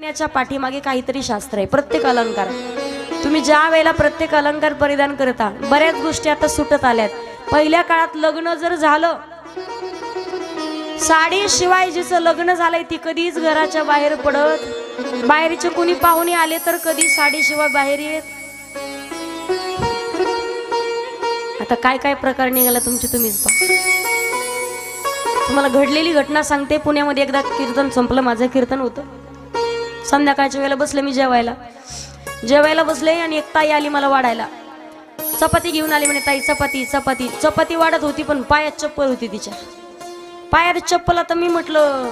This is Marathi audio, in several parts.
च्या पाठीमागे काहीतरी शास्त्र आहे. प्रत्येक अलंकार. तुम्ही ज्या वेळेला प्रत्येक अलंकार परिधान करता बऱ्याच गोष्टी आता सुटत आल्यात. पहिल्या काळात लग्न जर झालं साडी शिवाय जिचं लग्न झालंय ती कधीच घराच्या बाहेर पडत बाहेरचे कुणी पाहुणे आले तर कधी साडी शिवाय बाहेर येत? आता काय काय प्रकार निघाला तुमची तुम्हीच पहा. तुम्हाला घडलेली घटना सांगते पुण्यामध्ये एकदा कीर्तन संपलं माझं कीर्तन होतं. संध्याकाळच्या वेळेला बसले मी जेवायला. जेवायला बसले आणि एक ताई आली मला वाढायला. चपाती घेऊन आली म्हणे ताई चपाती चपाती. चपाती वाढत होती पण पायात चप्पल होती तिच्या. पायात चप्पल आता मी म्हटलं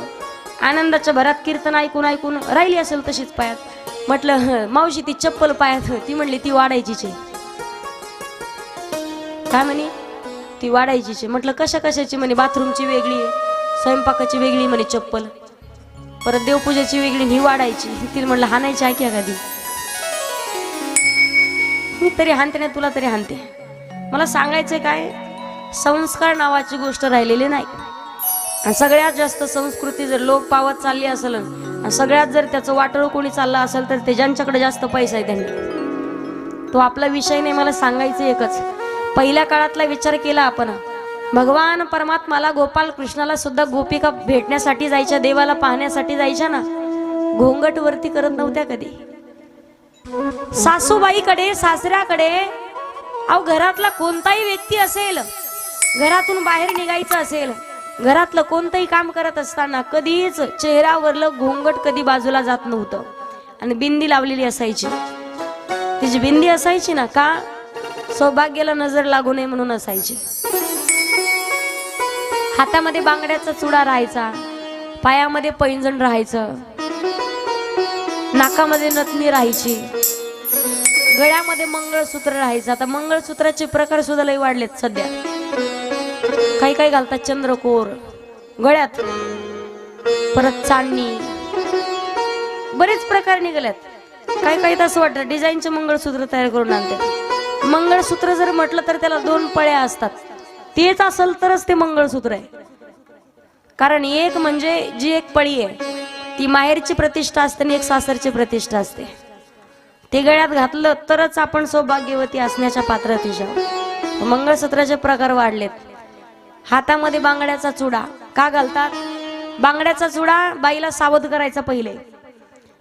आनंदाच्या भरात कीर्तन ऐकून ऐकून राहिली असेल तशीच पायात. म्हटलं ह मावशी ती चप्पल पायात ती म्हणली ती वाढायचीच काय म्हणे? ती वाढायचीच म्हटलं कशा कशाची म्हणे बाथरूमची वेगळी आहे स्वयंपाकाची वेगळी म्हणे चप्पल. परत देवपूजेची वेगळी ही वाढायची. तिला म्हणलं हाणायची आहे की कधी मी तरी हानते नाही तुला तरी हानते मला सांगायचं काय संस्कार नावाची गोष्ट राहिलेली नाही. आणि सगळ्यात जास्त संस्कृती जर लोक पावत चालली असेल आणि सगळ्यात जर त्याचं वाटळ कोणी चाललं असेल तर ते ज्यांच्याकडे जास्त पैसा आहे त्यांनी. तो आपला विषय नाही मला सांगायचं एकच. पहिल्या काळातला विचार केला आपण. भगवान परमात्माला गोपाल कृष्णाला सुद्धा गोपिका भेटण्यासाठी जायच्या देवाला पाहण्यासाठी जायच्या ना? घोंगट वरती करत नव्हत्या कधी. सासूबाईकडे सासऱ्याकडे अहो घरातला कोणताही व्यक्ती असेल घरातून बाहेर निघायचं असेल घरातलं कोणतंही काम करत असताना कधीच चेहऱ्यावरलं घोंगट कधी बाजूला जात नव्हतं. आणि बिंदी लावलेली असायची. तिची बिंदी असायची ना का? सौभाग्याला नजर लागू नये म्हणून असायची. हातामध्ये बांगड्याचा चुडा राहायचा पायामध्ये पैंजण राहायचं नाकामध्ये नथनी राहायची गळ्यामध्ये मंगळसूत्र राहायचं. आता मंगळसूत्राचे प्रकार सुद्धा लई वाढलेत सध्या. काही काही घालतात चंद्रकोर गळ्यात परत चांदणी. बरेच प्रकार निघाल्यात. काही काही तर असं वाटतं डिझाईनचे मंगळसूत्र तयार करून आणते मंगळसूत्र जर म्हटलं तर त्याला दोन पळ्या असतात. तेच असेल तरच ते मंगळसूत्र आहे. कारण एक म्हणजे जी एक पळी आहे ती माहेरची प्रतिष्ठा असते आणि एक सासरची प्रतिष्ठा असते. ते गळ्यात घातलं तरच आपण सौभाग्यवती असण्याच्या पात्रतेच्या मंगळसूत्राचे प्रकार वाढलेत. हातामध्ये बांगड्याचा चुडा. का घालतात? बांगड्याचा चुडा बाईला सावध करायचा पहिले.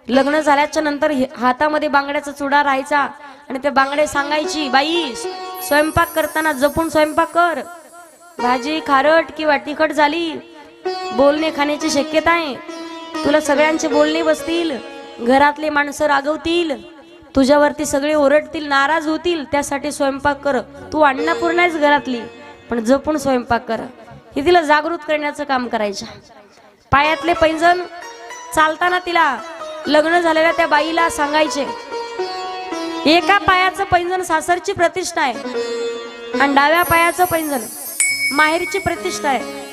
लग्न झाल्याच्यानंतर हातामध्ये बांगड्याचा चुडा राहायचा आणि ते बांगडे सांगायची बाई स्वयंपाक करताना जपून स्वयंपाक कर. भाजी खारट किंवा तिखट झाली बोलणे खाण्याची शक्यता आहे. तुला सगळ्यांचे बोलणे बसतील घरातले माणसं रागवतील तुझ्यावरती सगळे ओरडतील नाराज होतील त्यासाठी स्वयंपाक कर. तू अन्नपूर्णाच आहेस घरातली पण जपून स्वयंपाक कर. हे तिला जागृत करण्याचं काम करायच्या पायातले पैंजण चालताना तिला लग्न झालेल्या त्या बाईला सांगायचे एका पायाचं पैंजण सासरची प्रतिष्ठा आहे आणि डाव्या पायाचं पैंजण माहेरची प्रतिष्ठा आहे.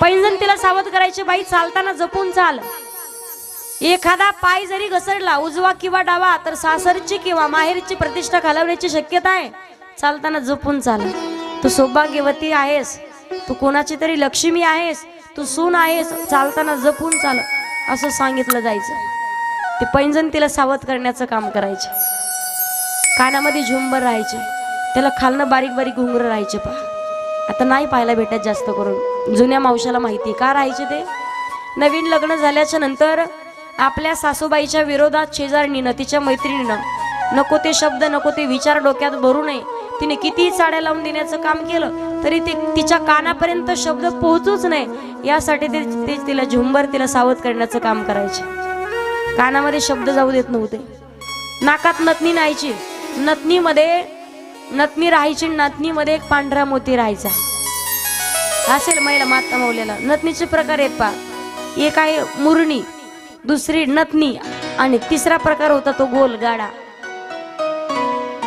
पैंजण तिला सावध करायचे बाई चालताना जपून चाल. एखादा पाय जरी घसरला उजवा किंवा डावा तर सासरची किंवा माहेरची प्रतिष्ठा घालवण्याची शक्यता आहे. चालताना जपून चाल. तू सौभाग्यवती आहेस. तू कोणाची तरी लक्ष्मी आहेस. तू सून आहेस. चालताना जपून चाल. असं सांगितलं जायचं. ते पैंजण तिला सावध करण्याचं काम करायचे. कानामध्ये झुंबर राहायचे. त्याला खालनं बारीक बारीक घुंगर राहायचे पहा. आता नाही पाहायला भेटत जास्त करून. जुन्या मावशाला माहिती का राहायचे ते? नवीन लग्न झाल्याच्यानंतर आपल्या सासूबाईच्या विरोधात शेजारणीनं तिच्या मैत्रिणीनं. नको ते शब्द नको ते विचार डोक्यात भरू नये. तिने किती साड्या लावून देण्याचं काम केलं तरी ते तिच्या कानापर्यंत शब्द पोहोचूच नाही यासाठी ते ते तिला झुंबर तिला सावध करण्याचं काम करायचे. कानामध्ये शब्द जाऊ देत नव्हते. नाकात नतनी न्यायची नतनीमध्ये नतनी राहायची नतनीमध्ये एक पांढरा मोती राहायचा. असेल महिला माता मौल्याला नथनीचे प्रकार आहेत पा एक आहे मुरणी दुसरी नथनी आणि तिसरा प्रकार होता तो गोल गाडा.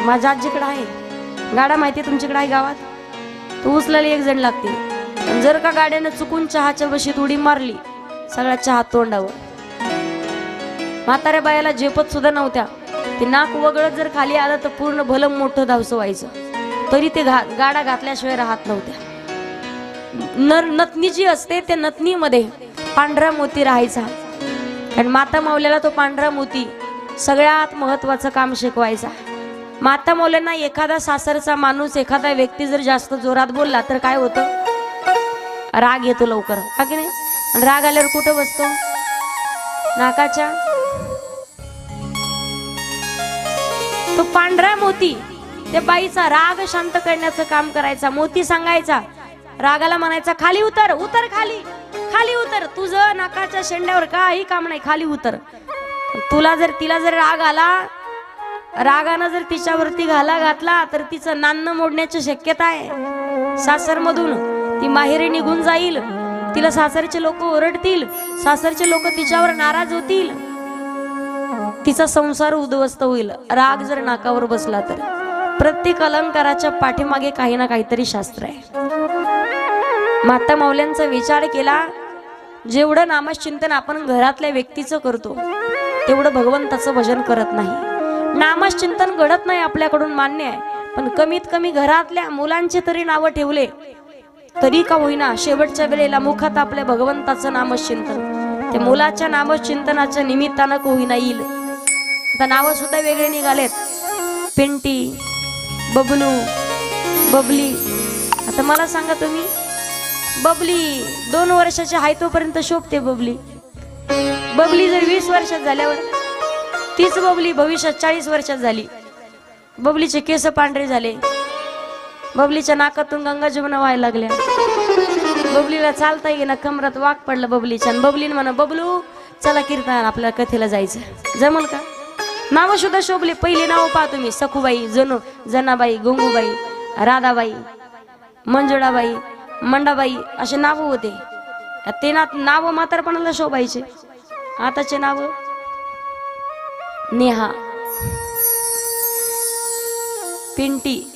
माझ्या आजीकडे आहे. गाडा माहिती आहे तुमच्याकडे आहे गावात? तो उचलायला एक जण लागते जर का गाड्यानं चुकून चहाच्या बशीत उडी मारली सगळ्या चहा तोंडावर. म्हाताऱ्या बायाला झेपत सुद्धा नव्हत्या. ते नाक वगळत जर खाली आलं तर पूर्ण भलं मोठं धावसं व्हायचं. तरी ते घा गाडा घातल्याशिवाय राहत नव्हत्या. नर नथनी जी असते त्या नथनीमध्ये पांढरा मोती राहायचा. कारण माता मावल्याला तो पांढरा मोती सगळ्यात महत्वाचं काम शिकवायचा. माता मौल्यांना एखादा सासरचा माणूस एखादा व्यक्ती जर जास्त जोरात बोलला तर काय होतं? राग येतो लवकर. हा की नाही? आणि राग आल्यावर कुठं बसतो? नाकाच्या? तो पांढरा मोती त्या बाईचा राग शांत करण्याचं काम करायचा मोती सांगायचा रागाला म्हणायचा खाली उतर उतर खाली खाली उतर. तुझं नाकाच्या शेंड्यावर काही काम नाही खाली उतर. तुला जर तिला जर राग आला रागानं जर तिच्यावरती घाला घातला तर तिचं नान्न मोडण्याची शक्यता आहे. सासरमधून ती माहेरी निघून जाईल. तिला सासरचे लोक ओरडतील. सासरचे लोक तिच्यावर नाराज होतील. तिचा संसार उद्ध्वस्त होईल. राग जर नाकावर बसला तर. प्रत्येक अलंकाराच्या पाठीमागे काही ना काहीतरी शास्त्र आहे. माता माऊल्यांचा विचार केला जेवढं नामचिंतन आपण घरातल्या व्यक्तीचं करतो तेवढं भगवंताचं भजन करत नाही. नामचिंतन घडत नाही आपल्याकडून मान्य आहे पण कमीत कमी घरातल्या मुलांचे तरी नावं ठेवले तरी का होईना शेवटच्या वेळेला मुखात आपल्या भगवंताचं नामचिंतन त्या मुलाच्या नामचिंतनाच्या निमित्तानं का होईना येईल? आता नावं सुद्धा वेगळे निघालेत. पिंटी बबलू बबली. आता मला सांगा तुम्ही बबली दोन वर्षाची आहे तोपर्यंत शोभते बबली. बबली जर वीस वर्षात झाल्यावर तीच बबली भविष्यात चाळीस वर्षात झाली. बबलीचे केस पांढरे झाले. बबलीच्या नाकातून गंगा जमुना व्हायला लागल्या. बबलीला चालता येईना कमरात वाक पडलं बबलीच्या आणि बबलीने म्हणा बबलू चला कीर्तन आपल्या कथेला जायचं जमल का? नावं सुद्धा शोभले. पहिले नाव पहा तुम्ही. सखूबाई जनु जनाबाई गोंगूबाई राधाबाई मंजुळाबाई मंडाबाई असे नावं होते. ते ना नावं म्हातारपणाला शोभायचे. आताचे नाव नेहा. पिंटी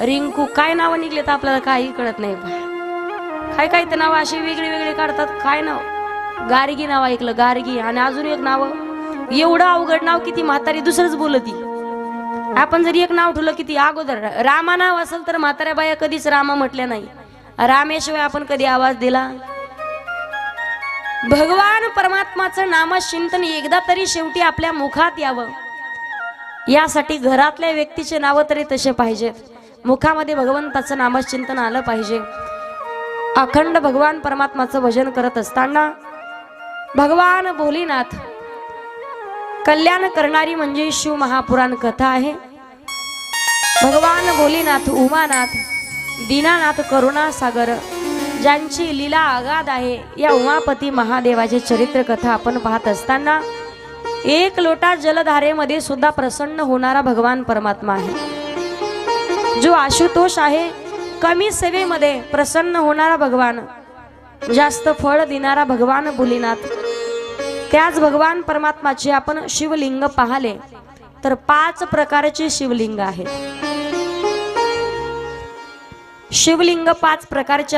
रिंकू काय नावं निघले तर आपल्याला काही कळत नाही. काय काय तर नाव अशी वेगळी वेगळी काढतात. काय नाव? गारगी नाव ऐकलं. गारगी आणि अजून एक नाव. एवढं अवघड नाव किती म्हातारी दुसरंच बोलती. आपण जरी एक नाव ठेवलं किती अगोदर. रामा नाव असेल तर म्हाताऱ्या बाया कधीच रामा म्हटल्या नाही. रामेशिवाय आपण कधी आवाज दिला? भगवान परमात्माचं नामचिंतन एकदा तरी शेवटी आपल्या मुखात यावं. यासाठी घरातल्या व्यक्तीचे नावं तरी तसे पाहिजेत. मुखामध्ये भगवंताचं नामचिंतन आलं पाहिजे. अखंड भगवान परमात्माचं भजन करत असताना भगवान भोलीनाथ कल्याण करणारी म्हणजे शिव महापुराण कथा आहे. भगवान भोलीनाथ उमानाथ दीनानाथ करुणा सागर ज्यांची लीला आगाध आहे या उमापती महादेवाचे चरित्र कथा आपण पाहत असताना एक लोटा जलधारेमध्ये सुद्धा प्रसन्न होणारा भगवान परमात्मा आहे. जो आशुतोष आहे कमी सेवेमध्ये प्रसन्न होणारा भगवान जास्त फळ देणारा भगवान भोलीनाथ त्याच भगवान परमात्माचे आपण शिवलिंग पाहले तर पाच प्रकारचे शिवलिंग आहेत. शिवलिंग पाच प्रकारचे